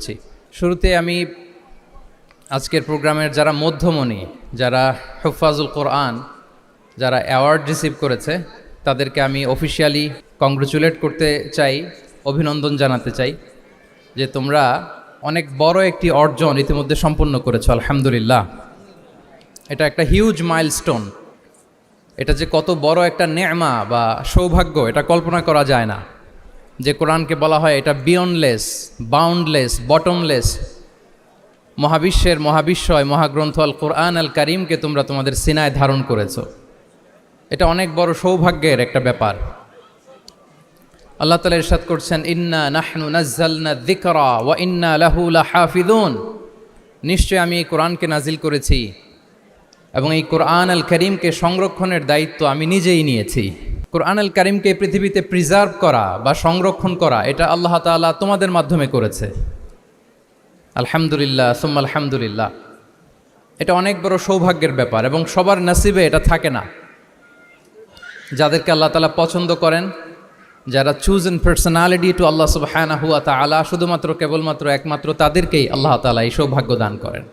জি। শুরুতে আমি আজকের প্রোগ্রামের যারা মধ্যমণি, যারা হুফাজুল কোরআন, যারা অ্যাওয়ার্ড রিসিভ করেছে, তাদেরকে আমি অফিসিয়ালি কংগ্রেচুলেট করতে চাই, অভিনন্দন জানাতে চাই যে তোমরা অনেক বড় একটি অর্জন ইতিমধ্যে সম্পন্ন করেছ, আলহামদুলিল্লাহ। এটা একটা হিউজ মাইলস্টোন এটা যে কত বড় একটা নেমা বা সৌভাগ্য, এটা কল্পনা করা যায় না। যে কোরআনকে বলা হয় এটা বিয়ন্ডলেস বাউন্ডলেস বটমলেস মহাবিশ্বের মহাবিশ্বয়, মহাগ্রন্থ আল কোরআন আল করিমকে তোমরা তোমাদের সিনায় ধারণ করেছ। এটা অনেক বড় সৌভাগ্যের একটা ব্যাপার। আল্লাহ তালা ইরশাদ করছেন, ইন্না নাহনু নাজ্জালনা দিকরা ওয়া ইন্না লাহু লাহাফিদুন নিশ্চয় আমি এই কোরআনকে নাজিল করেছি এবং এই কোরআন আল করিমকে সংরক্ষণের দায়িত্ব আমি নিজেই নিয়েছি। কোরআন আল করিমকে পৃথিবীতে প্রিজার্ভ করা বা সংরক্ষণ করা, এটা আল্লাহ তাআলা তোমাদের মাধ্যমে করেছে। আলহামদুলিল্লাহ, সুম্মা আলহামদুলিল্লাহ। এটা অনেক বড় সৌভাগ্যের ব্যাপার এবং সবার নসিবে এটা থাকে না। যাদেরকে আল্লাহ তালা পছন্দ করেন, যারা চুজ ইন পার্সোনালিটি টু আল্লাহ সুবহানাহু ওয়া তাআলা, শুধুমাত্র কেবলমাত্র একমাত্র তাদেরকেই আল্লাহ তাআলা এই সৌভাগ্য দান করেন।